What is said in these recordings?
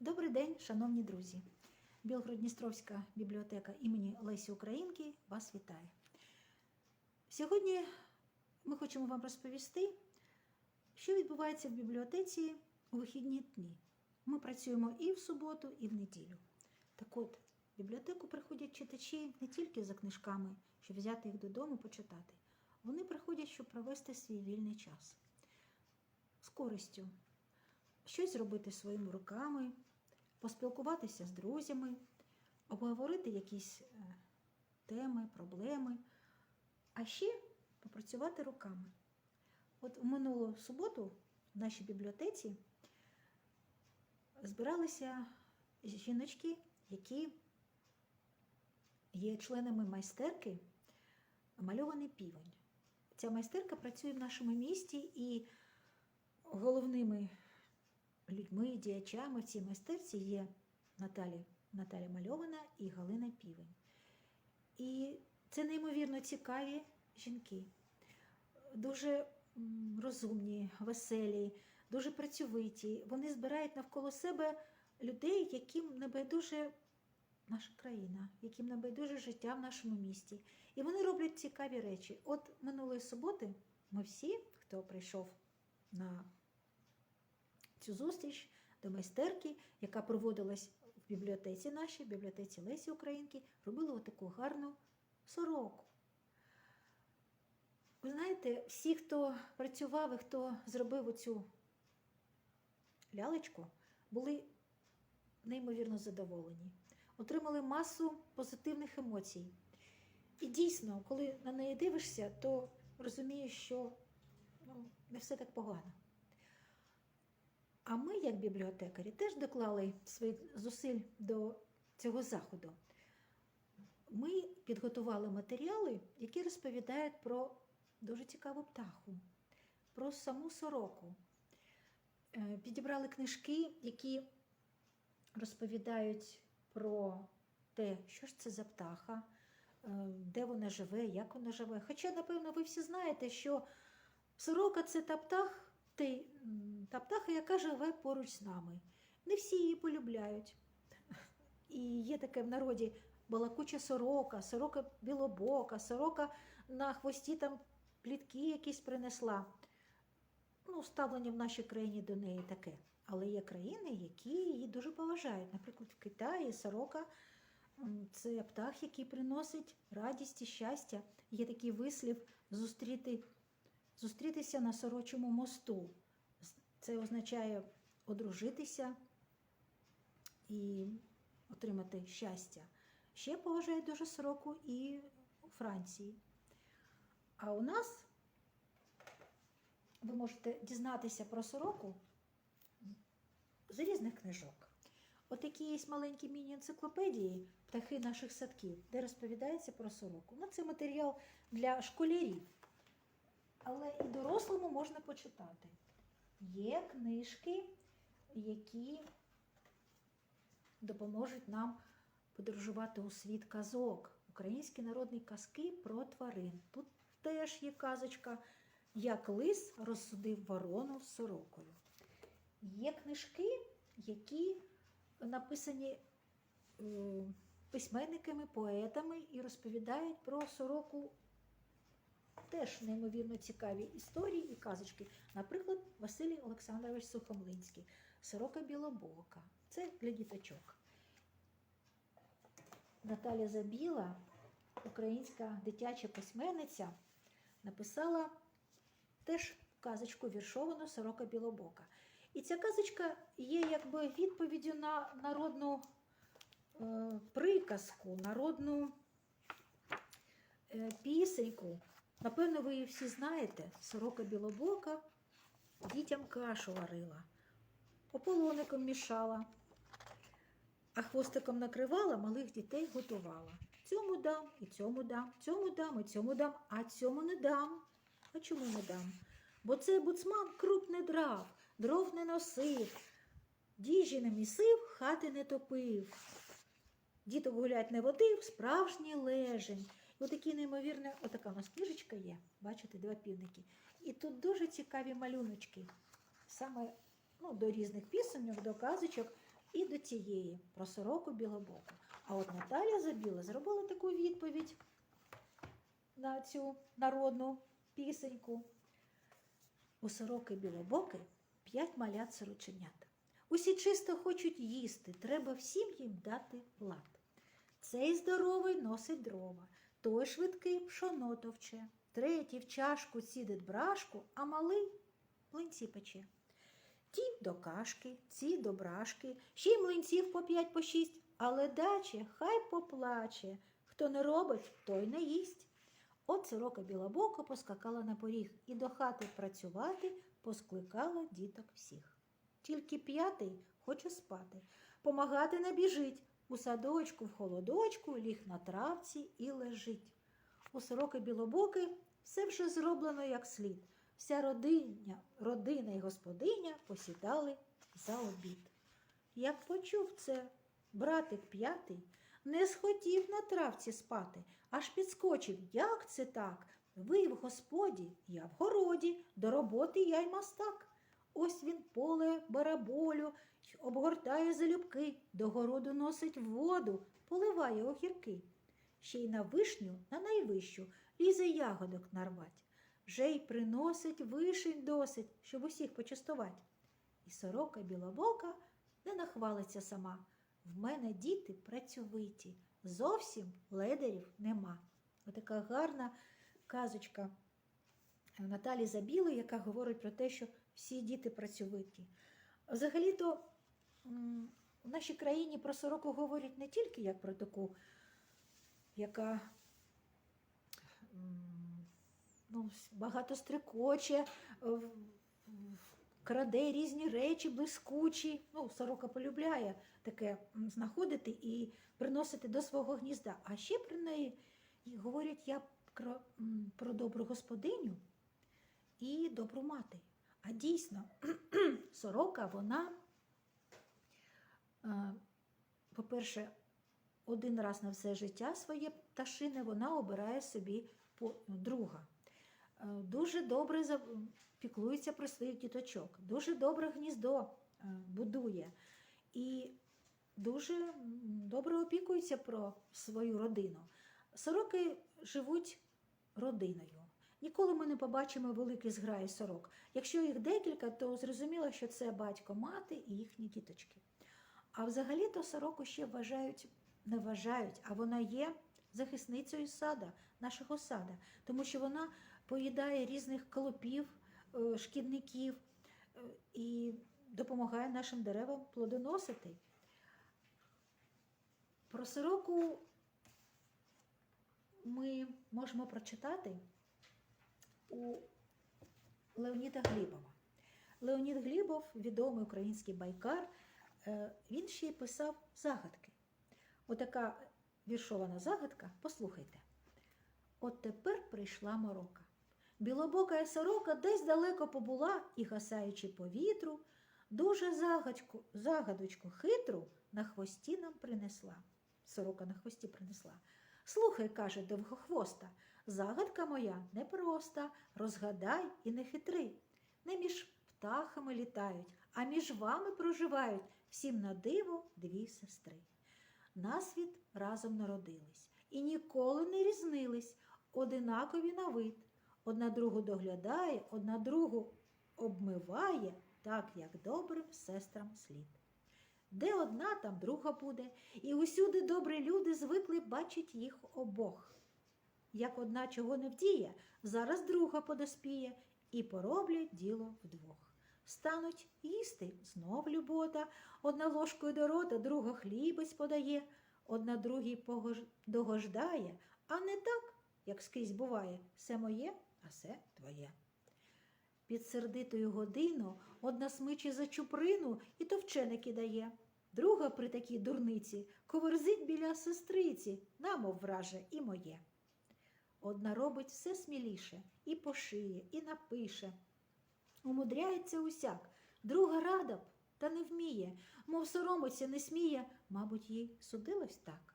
Добрий день, шановні друзі! Білгород-Дністровська бібліотека імені Лесі Українки вас вітає. Сьогодні ми хочемо вам розповісти, що відбувається в бібліотеці у вихідні дні. Ми працюємо і в суботу, і в неділю. Так от, в бібліотеку приходять читачі не тільки за книжками, щоб взяти їх додому почитати. Вони приходять, щоб провести свій вільний час з користю, щось зробити своїми руками, поспілкуватися з друзями, обговорити якісь е, теми, проблеми, а ще попрацювати руками. От у минулу суботу в нашій бібліотеці збиралися жіночки, які є членами майстерки Мальований півень. Ця майстерка працює в нашому місті і головними людьми, діячами в цій майстерці є Наталі, Наталя Мальована і Галина Півень. І це неймовірно цікаві жінки, дуже розумні, веселі, дуже працьовиті. Вони збирають навколо себе людей, яким не байдуже наша країна, яким не байдуже життя в нашому місті. І вони роблять цікаві речі. От минулої суботи ми всі, хто прийшов на цю зустріч до майстерки, яка проводилась в бібліотеці нашій, в бібліотеці Лесі Українки, робили отаку гарну сороку. Ви знаєте, всі, хто працював і хто зробив оцю лялечку, були неймовірно задоволені, отримали масу позитивних емоцій. І дійсно, коли на неї дивишся, то розумієш, що ну, не все так погано. А ми, як бібліотекарі, теж доклали своїх зусиль до цього заходу. Ми підготували матеріали, які розповідають про дуже цікаву птаху, про саму сороку. Е, Підібрали книжки, які розповідають про те, що ж це за птаха, е, де вона живе, як вона живе. Хоча, напевно, ви всі знаєте, що сорока це та птах, м, та птаха, яка живе поруч з нами. Не всі її полюбляють. І є таке в народі балакуча сорока, сорока білобока, сорока на хвості там плітки якісь принесла. Ну, ставлення в нашій країні до неї таке. Але є країни, які її дуже поважають. Наприклад, в Китаї сорока це птах, який приносить радість і щастя. Є такий вислів зустріти, зустрітися на сорочому мосту. Це означає одружитися і отримати щастя. Ще поважають дуже сороку і у Франції. А у нас ви можете дізнатися про сороку з різних книжок. Отакі є маленькі міні-енциклопедії птахи наших садків, де розповідається про сороку. Ну, це матеріал для школярів. Але і дорослому можна почитати. Є книжки, які допоможуть нам подорожувати у світ казок. Українські народні казки про тварин. Тут теж є казочка, як лис розсудив ворону сорокою. Є книжки, які написані е, письменниками, поетами і розповідають про сороку теж неймовірно цікаві історії і казочки. Наприклад, Василій Олександрович Сухомлинський, Сорока Білобока. Це для діточок. Наталя Забіла, українська дитяча письменниця, написала теж казочку віршовану Сорока Білобока. І ця казочка є якби відповіддю на народну е, приказку, народну е, пісеньку. Напевно, ви її всі знаєте. Сорока білобока дітям кашу варила, ополоником мішала, а хвостиком накривала, малих дітей готувала. Цьому дам, і цьому дам, цьому дам, і цьому дам, а цьому не дам. А чому не дам? Бо цей буцман круп не драв, дров не носив, діжі не місив, хати не топив. Діток гулять не водив, справжній лежень. І отакі неймовірні, отака у нас книжечка є, бачите, два півники. І тут дуже цікаві малюночки. Саме ну, до різних пісеньок, до казочок і до цієї про сороку білобоку. А от Наталя Забіла зробила таку відповідь на цю народну пісеньку. У сороки білобоки п'ять малят сороченят. Усі чисто хочуть їсти, треба всім їм дати лад. Цей здоровий носить дрова, той швидкий пшоно товче, третій в чашку цідить брашку, а малий млинці пече. Ті до кашки, ці до брашки, ще й млинців по п'ять по шість, але даче хай поплаче. Хто не робить, той не їсть. От сорока білобока поскакала на поріг і до хати працювати поскликала діток всіх. Тільки п'ятий хоче спати, помагати не біжить. У садочку, в холодочку ліг на травці і лежить. У сороки білобоки все вже зроблено як слід. Вся родиня, родина і господиня посідали за обід. Як почув це братик п'ятий, не схотів на травці спати, аж підскочив. Як це так? Ви в господі, я в городі, до роботи я й мастак. Ось він поле бараболю, обгортає залюбки, до городу носить воду, поливає огірки. Ще й на вишню, на найвищу, лізе ягодок нарвать. Вже й приносить вишень досить, щоб усіх почастувати. І сорока білобока не нахвалиться сама. В мене діти працьовиті, зовсім ледарів нема. Отака гарна казочка Наталі Забіли, яка говорить про те, що всі діти працьовиті. Взагалі-то в нашій країні про сороку говорять не тільки як про таку, яка ну, багато стрикоче, в- краде різні речі, блискучі. Ну, сорока полюбляє таке знаходити і приносити до свого гнізда. А ще про неї говорять я про добру господиню і добру мати. А дійсно, сорока, вона, е, по-перше, один раз на все життя своє пташине вона обирає собі друга. Е, Дуже добре піклується про своїх діточок, дуже добре гніздо е, будує і дуже добре опікується про свою родину. Сороки живуть родиною. Ніколи ми не побачимо великий зграї сорок. Якщо їх декілька, то зрозуміло, що це батько, мати і їхні діточки. А взагалі-то сороку ще вважають, не вважають, а вона є захисницею сада, нашого сада, тому що вона поїдає різних колопів, е, шкідників е, і допомагає нашим деревам плодоносити. Про сороку ми можемо прочитати у Леоніда Глібова. Леонід Глібов, відомий український байкар, е, він ще й писав загадки. Отака віршована загадка, послухайте. От тепер прийшла морока. Білобока сорока десь далеко побула і, гасаючи по вітру, дуже загадку, загадочку хитру на хвості нам принесла. Сорока на хвості принесла. Слухай, каже довгохвоста, загадка моя непроста, розгадай і не хитри. Не між птахами літають, а між вами проживають всім на диво дві сестри. На світ разом народились і ніколи не різнились, одинакові на вид. Одна другу доглядає, одна другу обмиває, так як добрим сестрам слід. Де одна, там друга буде, і усюди добрі люди звикли бачить їх обох. Як одна чого не вдіє, зараз друга подоспіє і пороблять діло вдвох. Стануть їсти знов любота, одна ложкою до рота, друга хлібець подає, одна другій погож... догождає, а не так, як скрізь буває, все моє, а все твоє. Під сердитою годину одна смиче за чуприну і товче кидає. Друга при такій дурниці коверзить біля сестриці, намов враже і моє. Одна робить все сміліше, і пошиє, і напише. Умудряється усяк, друга рада б, та не вміє, мов соромиться, не сміє, мабуть, їй судилось так.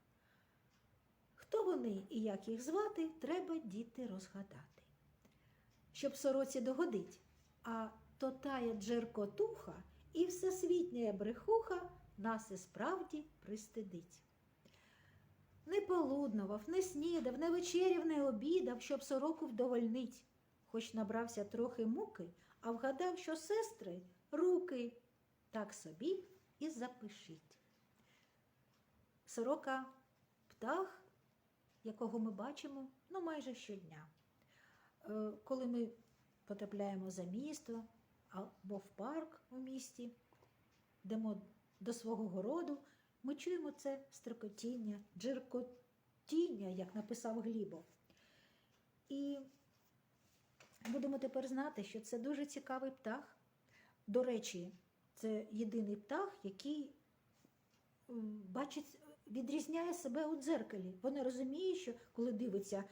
Хто вони і як їх звати, треба діти розгадати. Щоб сороці догодить, а то тая джеркотуха і всесвітня брехуха нас і справді пристидить. Полуднував, не снідав, не вечеряв, не обідав, щоб сороку вдовольнить, хоч набрався трохи муки, а вгадав, що сестри руки. Так собі і запишіть. Сорока птах, якого ми бачимо ну, майже щодня. Е, Коли ми потрапляємо за місто або в парк у місті, йдемо до свого городу, ми чуємо це строкотіння, джеркотіння, як написав Глібов. І будемо тепер знати, що це дуже цікавий птах. До речі, це єдиний птах, який бачить, відрізняє себе у дзеркалі. Вона розуміє, що коли дивиться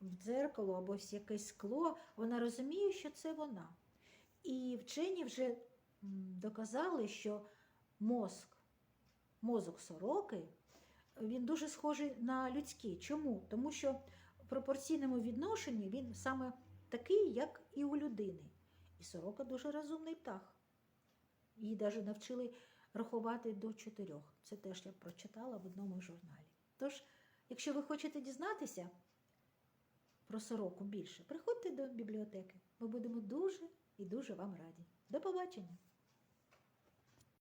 в дзеркало або в якесь скло, вона розуміє, що це вона. І вчені вже доказали, що мозк, мозок сороки, він дуже схожий на людський. Чому? Тому що в пропорційному відношенні він саме такий, як і у людини. І сорока дуже розумний птах. Її навіть навчили рахувати до чотирьох. Це теж я прочитала в одному журналі. Тож, якщо ви хочете дізнатися про сороку більше, приходьте до бібліотеки. Ми будемо дуже і дуже вам раді. До побачення!